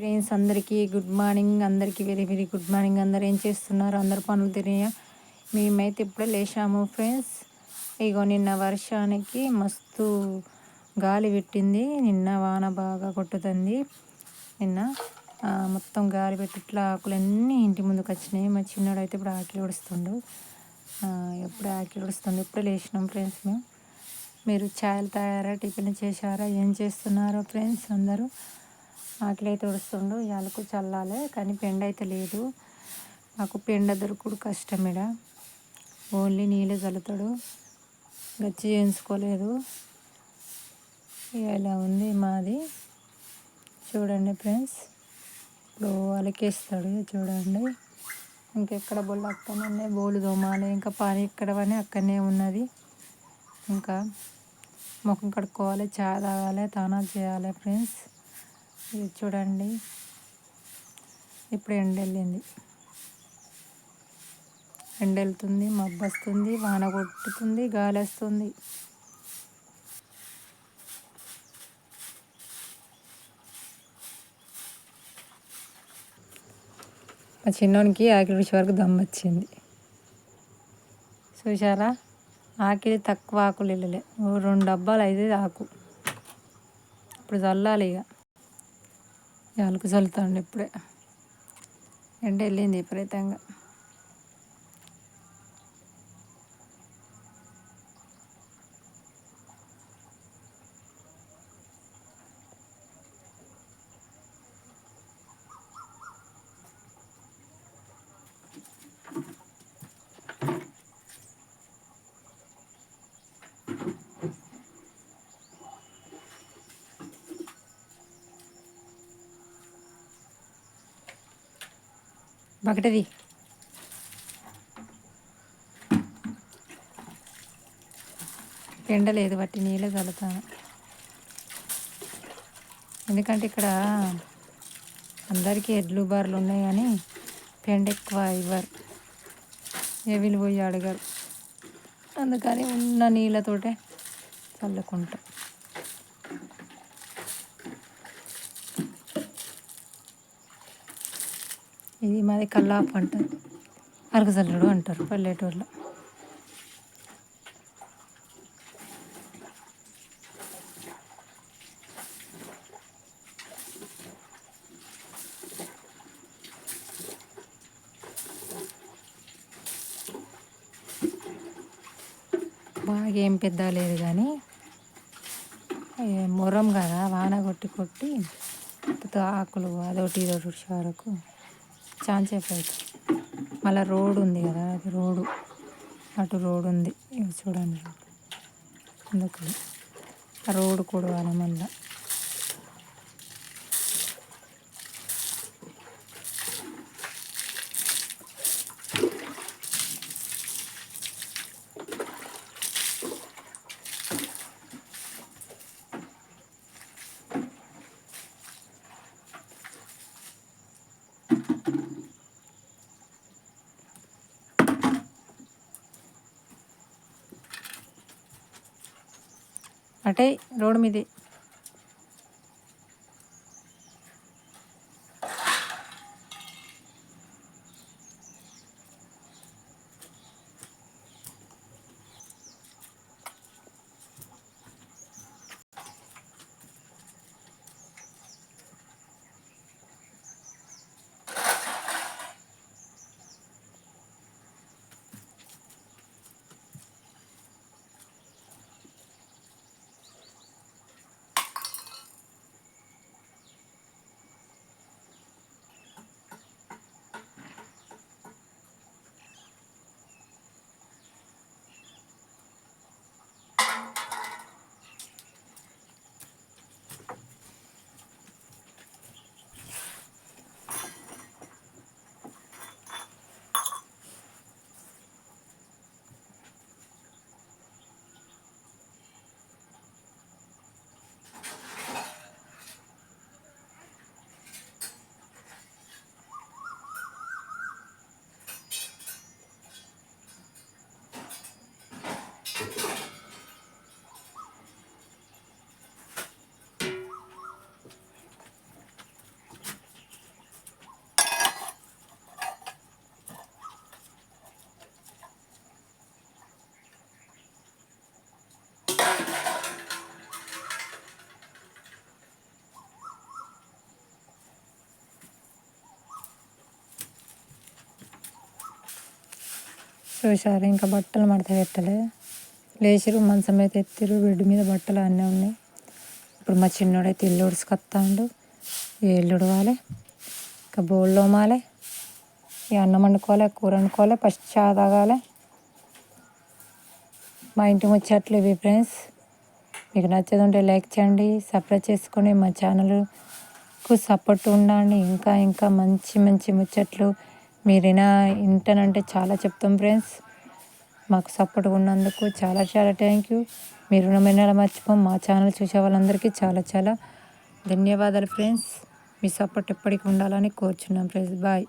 Friends అందరికీ good morning అందరికీ very very good morning అందరు ఏం చేస్తున్నారు? అందరు పనులు తిరిగా మేమైతే ఇప్పుడే లేచాము ఫ్రెండ్స్. ఇగో నిన్న వర్షానికి మస్తు గాలి పెట్టింది. నిన్న వాన బాగా కొట్టుతుంది. నిన్న మొత్తం గాలి పెట్టి ఇట్లా ఆకులన్నీ ఇంటి ముందుకు వచ్చినాయి. మా చిన్నోడు అయితే ఇప్పుడు ఆకిలి ఉడుస్తుండు ఎప్పుడు ఆకిలి ఉడుస్తుంది ఇప్పుడే లేచినాం ఫ్రెండ్స్ మేము. మీరు ఛాయలు తాగారా టిఫిన్ చేశారా? ఏం చేస్తున్నారో ఫ్రెండ్స్ అందరూ? ఆకలి అయితే ఉడుస్తుండు యాలకు చల్లాలి కానీ పెండ అయితే లేదు. మాకు పెండ దొరకడు కష్టం ఇడ ఓన్లీ నీళ్ళు చల్లుతాడు గచ్చి చేయించుకోలేదు. ఇలా ఉంది మాది. చూడండి ఫ్రెండ్స్. ఇప్పుడు అలకేస్తాడు చూడండి. ఇంకెక్కడ బొల్లు అక్కడనే ఉన్నాయి. బోలు దోమాలి. ఇంకా పాని ఇక్కడ పని అక్కడనే ఉన్నది. ఇంకా ముఖం కడుక్కోవాలి చా తాగాలి తానా చేయాలి ఫ్రెండ్స్. ఇది చూడండి. ఇప్పుడు ఎండ వెళ్ళింది ఎండ వెళ్తుంది మబ్బు వస్తుంది వాన కొట్టుతుంది గాలి వస్తుంది మా చిన్నోనికి ఆకిలి రుచి వరకు దమ్ వచ్చింది. చూసారా ఆకిలి తక్కువ ఆకులు వెళ్ళలే. రెండు డబ్బాలు అయితే ఆకు. ఇప్పుడు చల్లాలి ఇక యాలకు చల్లుతాండి ఇప్పుడే. ఎండ వెళ్ళింది విపరీతంగా. ఒకటిది ఎండ లేదు బట్టి నీళ్ళే చల్లుతాను. ఎందుకంటే ఇక్కడ అందరికీ ఎడ్లు బార్లు ఉన్నాయి కానీ పెండ ఎక్కువ ఇవ్వరు. ఎవరు పోయి అడగరు. అందుకని ఉన్న నీళ్ళతోటే చల్లుకుంటాం. ఇది మాది కల్లాపు అంటారు. అరగజల్లుడు అంటారు పల్లెటూరులో. బాగా ఏం పెద్ద లేదు కానీ మొరం కదా వాన కొట్టి కొట్టి ఆకులు అదొకటి ఇదొకటి వరకు చాలాసేపు అవుతుంది మళ్ళీ రోడ్ ఉంది కదా అది రోడ్డు అటు రోడ్ ఉంది. చూడండి. అందుకని ఆ రోడ్డు కూడా మళ్ళీ. అంటే రోడ్డు మీద చూశారు. ఇంకా బట్టలు మడత పెట్టలే. లేచిరు మంచం మీద ఎత్తిరు బెడ్ మీద బట్టలు అన్నీ ఉన్నాయి. ఇప్పుడు మా చిన్నోడైతే ఇల్లు ఉడుచుకొస్తాడు ఏళ్ళు ఉడవాలి? ఇంకా బోళ్ళు తోమాలి ఇక అన్నం వండుకోవాలి కూర వండుకోవాలి ఫస్ట్ చా తాగాలి. మా ఇంటి ముచ్చట్లు ఇవి ఫ్రెండ్స్. మీకు నచ్చేది ఉంటే లైక్ చేయండి సబ్స్క్రైబ్ చేసుకొని మా ఛానల్కు సపోర్ట్ ఉండండి. ఇంకా ఇంకా మంచి మంచి ముచ్చట్లు మీరు వినా వింటానంటే చాలా చెప్తాం ఫ్రెండ్స్. మాకు సపోర్ట్ ఉన్నందుకు చాలా చాలా థ్యాంక్ యూ. మీరు రుణమైన మర్చిపోం మా ఛానల్ చూసే వాళ్ళందరికీ చాలా చాలా ధన్యవాదాలు ఫ్రెండ్స్. మీ సపోర్ట్ ఎప్పటికీ ఉండాలని కోరుచున్నాం ఫ్రెండ్స్. బాయ్.